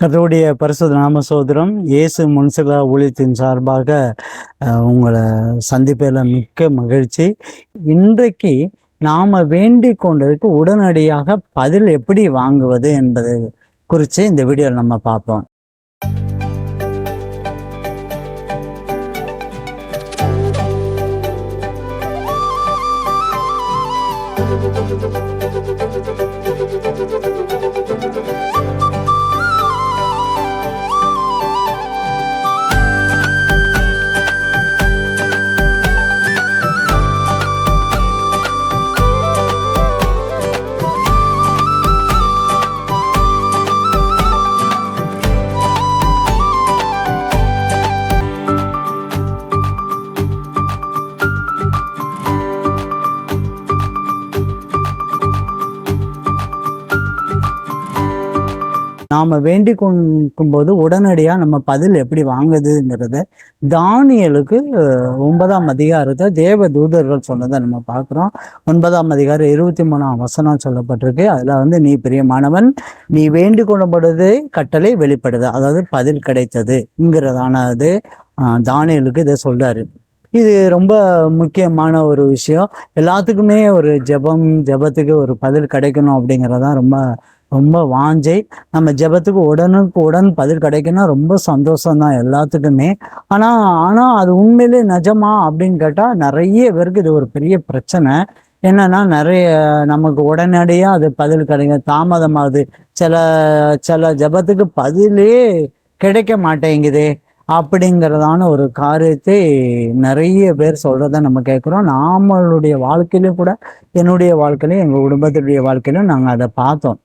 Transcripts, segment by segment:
கத்தருடைய பரிசுத்த நாம சோதரம் இயேசு முன்சிலா ஊழியத்தின் சார்பாக உங்களை சந்திப்பதில் மிக்க மகிழ்ச்சி. இன்றைக்கு நாம் வேண்டிக் கொண்டதுக்கு உடனடியாக பதில் எப்படி வாங்குவது என்பது குறித்து இந்த வீடியோவில் நம்ம பார்ப்போம். நாம வேண்டிக் கொண்டிருக்கும் போது உடனடியாக நம்ம பதில் எப்படி வாங்குதுங்கிறத தானியலுக்கு ஒன்பதாம் அதிகாரத்தை தேவ தூதர்கள் சொன்னதை நம்ம பார்க்குறோம். ஒன்பதாம் அதிகாரம் இருபத்தி மூணாம் வசனம் சொல்லப்பட்டிருக்கு. அதில் வந்து நீ பிரியமானவன் நீ வேண்டி கொள்ளப்படுவது கட்டளை வெளிப்படுது. அதாவது பதில் கிடைத்ததுங்கிறதானது அஹ், தானியலுக்கு இதை சொல்றாரு. இது ரொம்ப முக்கியமான ஒரு விஷயம். எல்லாத்துக்குமே ஒரு ஜெபம் ஜெபத்துக்கு ஒரு பதில் கிடைக்கணும் அப்படிங்கிறதான் ரொம்ப ரொம்ப வாஞ்சை. நம்ம ஜெபத்துக்கு உடனுக்கு உடன் பதில் கிடைக்குன்னா ரொம்ப சந்தோஷம் தான் எல்லாத்துக்குமே. ஆனால் ஆனால் அது உண்மையிலே நிஜமா அப்படின்னு கேட்டால் நிறைய பேருக்கு இது ஒரு பெரிய பிரச்சனை. என்னன்னா நிறைய நமக்கு உடனடியாக அது பதில் கிடைக்கும் தாமதமாகுது. சில சில ஜெபத்துக்கு பதிலே கிடைக்க மாட்டேங்குதே அப்படிங்கிறதான ஒரு காரியத்தை நிறைய பேர் சொல்கிறத நம்ம கேட்குறோம் நாமளுடைய வாழ்க்கையிலும் கூட என்னுடைய வாழ்க்கையிலும் எங்கள் குடும்பத்துடைய வாழ்க்கையிலும் நாங்கள் அதை பார்த்தோம்.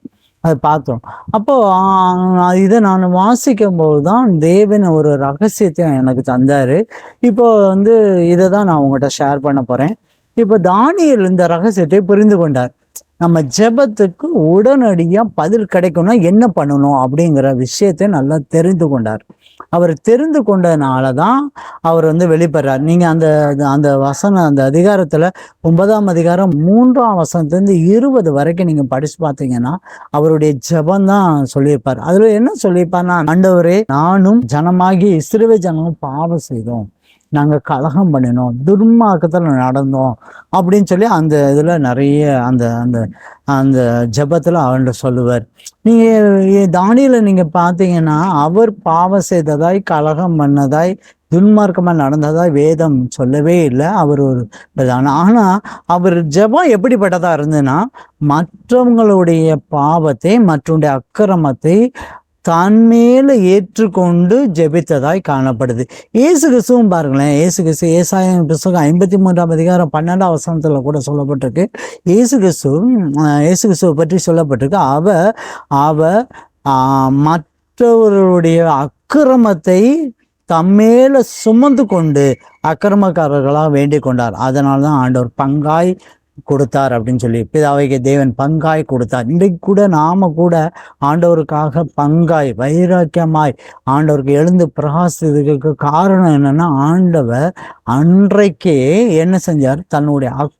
அதை பார்த்தோம். அப்போது இதை நான் வாசிக்கும் போது தான் தேவன் ஒரு ரகசியத்தை எனக்கு தந்தார். இப்போ வந்து இதை தான் நான் உங்கள்கிட்ட ஷேர் பண்ண போகிறேன் இப்போ தானியல் இந்த ரகசியத்தை புரிந்து கொண்டார். நம்ம ஜெபத்துக்கு உடனடியாக பதில் கிடைக்கணும்னா என்ன பண்ணணும் அப்படிங்கிற விஷயத்தை நல்லா தெரிந்து கொண்டார். அவர் தெரிந்து கொண்டதுனால தான் அவர் வந்து வெளிப்படுறார். நீங்கள் அந்த அந்த வசனம் அந்த அதிகாரத்தில் ஒன்பதாம் அதிகாரம் மூன்றாம் வசனத்துலேருந்து இருபது வரைக்கும் நீங்கள் படித்து பார்த்தீங்கன்னா அவருடைய ஜெபம் தான் சொல்லியிருப்பார். அதில் என்ன சொல்லியிருப்பார்னா ஆண்டவரே நானும் ஜனமாகி இஸ்ரவே ஜனமும் பாவம் செய்தோம். நாங்கள் கலகம் பண்ணினோம் துர்மார்க்கத்தில் நடந்தோம் அப்படின்னு சொல்லி அந்த இதில் நிறைய அந்த அந்த அந்த ஜெபத்தில் அவன்கிட்ட சொல்லுவார். நீங்கள் தானியில் நீங்கள் பார்த்தீங்கன்னா அவர் பாவம் செய்ததாய் கலகம் பண்ணதாய் துன்மார்க்கமாக நடந்ததாய் வேதம் சொல்லவே இல்லை. அவர் ஒரு ஆனால் அவர் ஜெபம் எப்படிப்பட்டதாக இருந்ததுன்னா மற்றவங்களுடைய பாவத்தை மற்றவங்களுடைய அக்கிரமத்தை தான் மேல ஏற்றுக்கொண்டு ஜெபித்ததாய் காணப்படுது. இயேசு கிறிஸ்துவும் பாருங்களேன் ஏசு கிறிஸ்து ஏசாயம் புஸ்தகம் ஐம்பத்தி மூன்றாம் அதிகாரம் பன்னெண்டாம் வசனத்துல கூட சொல்லப்பட்டிருக்கு. இயேசு கிறிஸ்து ஏசு இயேசு கிறிஸ்துவை பற்றி சொல்லப்பட்டிருக்கு. அவ அவ மற்றவர்களுடைய அக்கிரமத்தை தம்மேல சுமந்து கொண்டு அக்கிரமக்காரர்களாக வேண்டிக் கொண்டார். அதனால தான் ஆண்டவர் பங்காய் கொடுத்தார் அப்படின்னு சொல்லி பிதாவைக்கு தேவன் பங்காய் கொடுத்தார். இன்றைக்கு கூட நாம கூட ஆண்டவருக்காக பங்காய் வைராக்கியமாய் ஆண்டவருக்கு எழுந்து பிரகாசித்ததுக்கு காரணம் என்னன்னா ஆண்டவர் அன்றைக்கே என்ன செஞ்சார்? தன்னுடைய அக்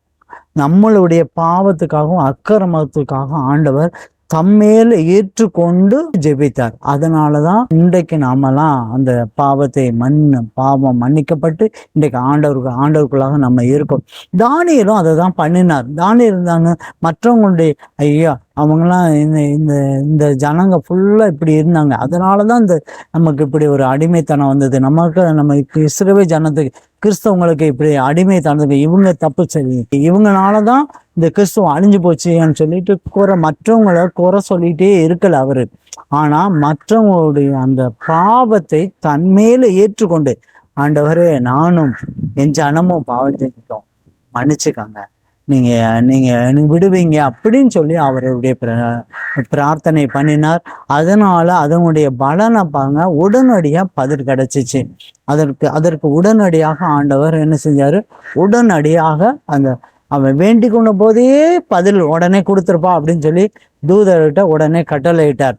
நம்மளுடைய பாவத்துக்காகவும் அக்கிரமத்துக்காகவும் ஆண்டவர் தம்மேல ஏற்றுக்கொண்டு ஜெபித்தார். அதனால தான் இன்றைக்கு நாமெல்லாம் அந்த பாவத்தை மண் பாவம் மன்னிக்கப்பட்டு இன்றைக்கு ஆண்டவருக்கு ஆண்டவருக்குள்ளாக நம்ம இருக்கோம். தானியலும் அதை தான் பண்ணினார். தானியல் இருந்தாங்க மற்றவங்களுடைய ஐயா அவங்கெல்லாம் இந்த இந்த இந்த ஜனங்க ஃபுல்லாக இப்படி இருந்தாங்க. அதனால தான் இந்த நமக்கு இப்படி ஒரு அடிமைத்தனம் வந்தது. நமக்கு நம்ம இஸ்ரவே ஜனத்துக்கு கிறிஸ்தவங்களுக்கு இப்படி அடிமை அடிமைத்தனத்துக்கு இவங்க தப்பு சரி. இவங்கனால தான் இந்த கிறிஸ்தவம் அழிஞ்சு போச்சுன்னு சொல்லிட்டு குறை மற்றவங்கள குறை சொல்லிட்டே இருக்கல அவரு. ஆனா மற்றவங்களுடைய அந்த பாவத்தை தன்மேல ஏற்றுக்கொண்டு ஆண்டவரே நானும் என் ஜனமும் பாவம் செஞ்சிட்டோம் மன்னிச்சுக்காங்க. நீங்க நீங்க விடுவீங்க அப்படின்னு சொல்லி அவருடைய பிர- பிரார்த்தனை பண்ணினார். அதனால அதனுடைய பலனை பாருங்க உடனடியா பதில் கிடச்சிச்சு. அதற்கு அதற்கு உடனடியாக ஆண்டவர் என்ன செஞ்சாரு? உடனடியாக அந்த அவன் வேண்டி கொண்ட போதே பதில் உடனே கொடுத்துருப்பா அப்படின்னு சொல்லி தூதர்கிட்ட உடனே கட்டளையிட்டார்.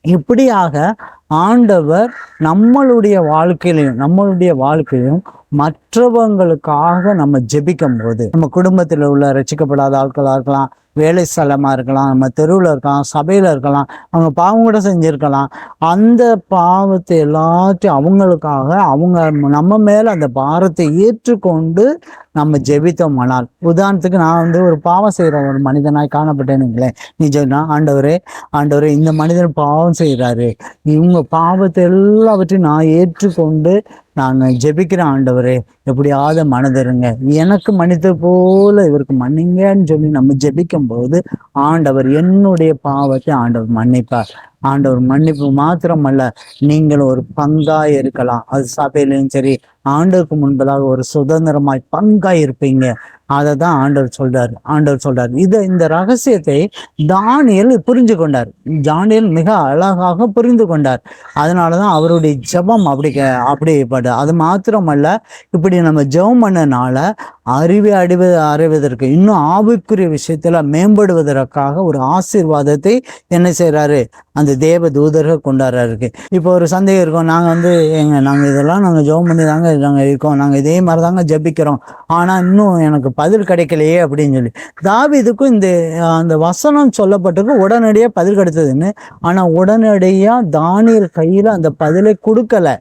இப்படியாக ஆண்டவர் நம்மளுடைய வாழ்க்கையிலையும் நம்மளுடைய வாழ்க்கையிலும் மற்றவங்களுக்காக நம்ம ஜெபிக்கும் போது நம்ம குடும்பத்தில் உள்ள ரசிக்கப்படாத ஆட்களாக இருக்கலாம் வேலை ஸ்தலமாக இருக்கலாம் நம்ம தெருவில் இருக்கலாம் சபையில் இருக்கலாம் அவங்க பாவம் கூட செஞ்சுருக்கலாம். அந்த பாவத்தை எல்லாத்தையும் அவங்களுக்காக அவங்க நம்ம மேலே அந்த பாரத்தை ஏற்றுக்கொண்டு நம்ம ஜெபித்தோமானால் உதாரணத்துக்கு நான் வந்து ஒரு பாவம் செய்கிற ஒரு மனிதனாய் காணப்பட்டேனுங்களேன் நிஜம்னா ஆண்டவரே ஆண்டவரே இந்த மனிதன் பாவம் செய்கிறாரு இவங்க பாவத்தை எல்லாவற்றையும் நான் ஏற்றுக்கொண்டு நான் ஜெபிக்கிற ஆண்டவரே எப்படியாவது மனதிருங்க எனக்கு மன்னித்த போல இவருக்கு மன்னிங்கன்னு சொல்லி நம்ம ஜெபிக்கும் போது ஆண்டவர் என்னுடைய பாவத்தை ஆண்டவர் மன்னிப்பார். ஆண்டவர் மன்னிப்பு மாத்திரமல்ல நீங்கள் ஒரு பங்காய் இருக்கலாம். அது சபையிலையும் சரி ஆண்டவருக்கு முன்பதாக ஒரு சுதந்திரமாய் பங்காய் இருப்பீங்க. அதை தான் ஆண்டவர் சொல்றாரு. ஆண்டவர் சொல்றாரு. இதை இந்த ரகசியத்தை தானியல் புரிஞ்சு கொண்டார் தானியல் மிக அழகாக புரிந்து கொண்டார் அதனாலதான் அவருடைய ஜெபம் அப்படி க- அப்படிப்பட்ட அது மாத்திரமல்ல இப்படி நம்ம ஜெபம் பண்ணனால அறிவை அடைவ அறிவதற்கு இன்னும் ஆவிக்குரிய விஷயத்துல மேம்படுவதற்காக ஒரு ஆசீர்வாதத்தை என்ன செய்கிறாரு அந்த தேவ தூதர்கள் கொண்டாடுறாருக்கு. இப்போ ஒரு சந்தேகம் இருக்கும். நாங்கள் வந்து எங்க நாங்கள் இதெல்லாம் நாங்கள் ஜெபம் பண்ணி தாங்க நாங்கள் இருக்கோம். நாங்கள் இதே மாதிரி தாங்க ஜெபிக்கிறோம். ஆனால் இன்னும் எனக்கு பதில் கிடைக்கலையே அப்படின்னு சொல்லி. தாவீதுக்கும் இந்த அந்த வசனம் சொல்லப்பட்டிருக்கு. உடனடியாக பதில் கிடைத்ததுன்னு. ஆனால் உடனடியாக தானியல் கையில் அந்த பதிலை கொடுக்கல.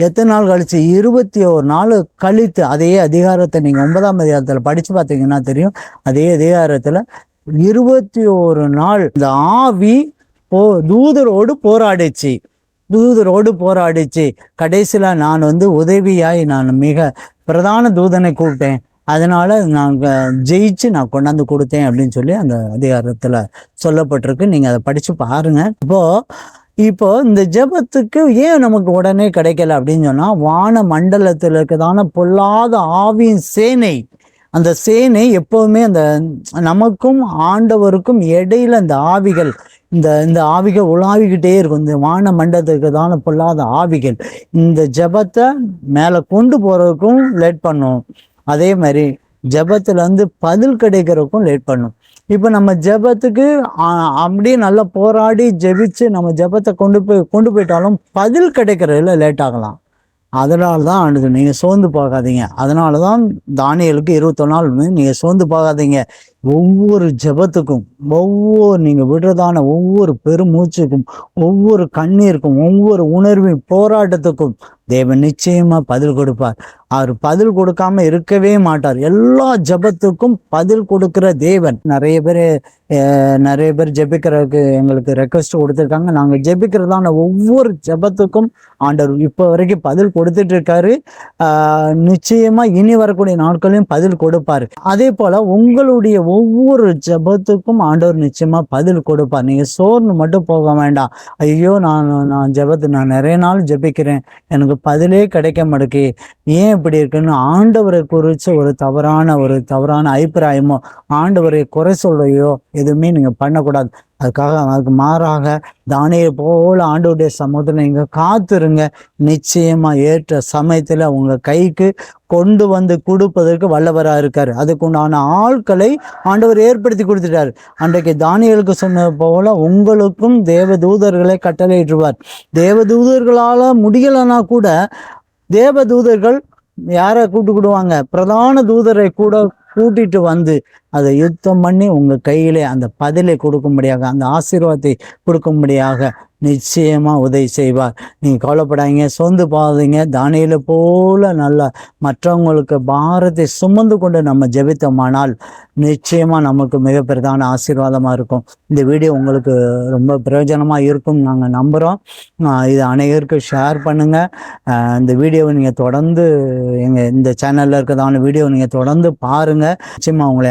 எத்தனை நாள் கழிச்சு இருபத்தி ஒரு நாள் கழித்து அதே அதிகாரத்தை நீங்க ஒன்பதாம் அதிகாரத்துல படிச்சு பார்த்தீங்கன்னா தெரியும்? அதே அதிகாரத்துல இருபத்தி ஒரு நாள் இந்த ஆவி போ தூதரோடு போராடிச்சு. தூதரோடு போராடிச்சு. கடைசியில நான் வந்து உதவியாய் நான் மிக பிரதான தூதனை கூப்பிட்டேன். அதனால நான் ஜெயிச்சு நான் கொண்டாந்து கொடுத்தேன் அப்படின்னு சொல்லி அந்த அதிகாரத்துல சொல்லப்பட்டிருக்கு. நீங்க அதை படிச்சு பாருங்க. இப்போ இப்போ இந்த ஜெபத்துக்கு ஏன் நமக்கு உடனே கிடைக்கல அப்படின்னு சொன்னா வான மண்டலத்தில் இருக்கதான பொல்லாத ஆவியின் சேனை. அந்த சேனை எப்போவுமே அந்த நமக்கும் ஆண்டவருக்கும் இடையில இந்த ஆவிகள் இந்த இந்த ஆவிகள் உலாவிக்கிட்டே இருக்கும். இந்த வான மண்டலத்துக்கு தான பொல்லாத ஆவிகள். இந்த ஜெபத்தை மேலே கொண்டு போறதுக்கும் லேட் பண்ணும். அதே மாதிரி ஜெபத்துல வந்து பதில் கிடைக்கிறதுக்கும் லேட் பண்ணும். இப்போ நம்ம ஜெபத்துக்கு அப்படியே நல்லா போராடி ஜெபிச்சு நம்ம ஜெபத்தை கொண்டு போய் கொண்டு போயிட்டாலும் பதில் கிடைக்கிறதுல லேட் ஆகலாம். அதனால தான் ஆண்டுது நீங்கள் சோர்ந்து போகாதீங்க. அதனால தான் தானியலுக்கு இருபத்தொரு நாள் நீங்கள் சோர்ந்து போகாதீங்க. ஒவ்வொரு ஜெபத்துக்கும் ஒவ்வொரு நீங்கள் விடுறதான ஒவ்வொரு பெருமூச்சுக்கும் ஒவ்வொரு கண்ணீருக்கும் ஒவ்வொரு உணர்வின் போராட்டத்துக்கும் தேவன் நிச்சயமா பதில் கொடுப்பார். அவர் பதில் கொடுக்காம இருக்கவே மாட்டார். எல்லா ஜெபத்துக்கும் பதில் கொடுக்கிற தேவன். நிறைய பேர் நிறைய பேர் ஜெபிக்கிறதுக்கு எங்களுக்கு ரெக்வஸ்ட் கொடுத்துருக்காங்க. நாங்க ஜெபிக்கிறதான ஒவ்வொரு ஜெபத்துக்கும் ஆண்டவர் இப்போ வரைக்கும் பதில் கொடுத்துட்டு இருக்காரு ஆஹ் நிச்சயமா இனி வரக்கூடிய நாட்களையும் பதில் கொடுப்பாரு. அதே போல உங்களுடைய ஒவ்வொரு ஜெபத்துக்கும் ஆண்டவர் நிச்சயமா பதில் கொடுப்பார். நீங்க சோர்ந்து மட்டும் போக வேண்டாம். ஐயோ நான் நான் ஜபத்து நான் நிறைய நாள் ஜெபிக்கிறேன். எனக்கு பதிலே கிடைக்க மாட்டேக்கு ஏன் இப்படி இருக்குன்னு ஆண்டவரை குறித்து ஒரு தவறான ஒரு தவறான அபிப்பிராயமோ ஆண்டவரை குறை சொல்லையோ எதுவுமே நீங்க பண்ணக்கூடாது. அதுக்காக அதுக்கு மாறாக தானியை போல ஆண்டோடைய சமூகத்தில் நீங்கள் காத்துருங்க. நிச்சயமாக ஏற்ற சமயத்தில் உங்கள் கைக்கு கொண்டு வந்து கொடுப்பதற்கு வல்லவராக இருக்கார். அதுக்குண்டான ஆட்களை ஆண்டவர் ஏற்படுத்தி கொடுத்துட்டாரு. அன்றைக்கு தானியலுக்கு சொன்னது போல உங்களுக்கும் தேவ தூதர்களை கட்டளையிடுவார். தேவதூதர்களால் முடியலைன்னா கூட தேவ தூதர்கள் யாரை கூட்டுக்கிடுவாங்க பிரதான தூதரை கூட கூட்டிட்டு வந்து அதை யுத்தம் பண்ணி உங்கள் கையிலே அந்த பதிலை கொடுக்கும்படியாக அந்த ஆசீர்வாதத்தை கொடுக்கும்படியாக நிச்சயமாக உதவி செய்வார். நீங்கள் கவலைப்படாதீங்க சொந்து பாதீங்க தானியில போல நல்லா மற்றவங்களுக்கு பாரத்தை சுமந்து கொண்டு நம்ம ஜெபித்தோமானால் நிச்சயமாக நமக்கு மிக பிரதான இருக்கும். இந்த வீடியோ உங்களுக்கு ரொம்ப பிரயோஜனமாக இருக்கும் நாங்கள் நம்புகிறோம் இது அனைவருக்கும் ஷேர் பண்ணுங்கள் இந்த வீடியோவை நீங்கள் தொடர்ந்து எங்கள் இந்த சேனலில் இருக்கிறதான வீடியோ நீங்கள் தொடர்ந்து பாருங்க. நிச்சயமாக உங்களை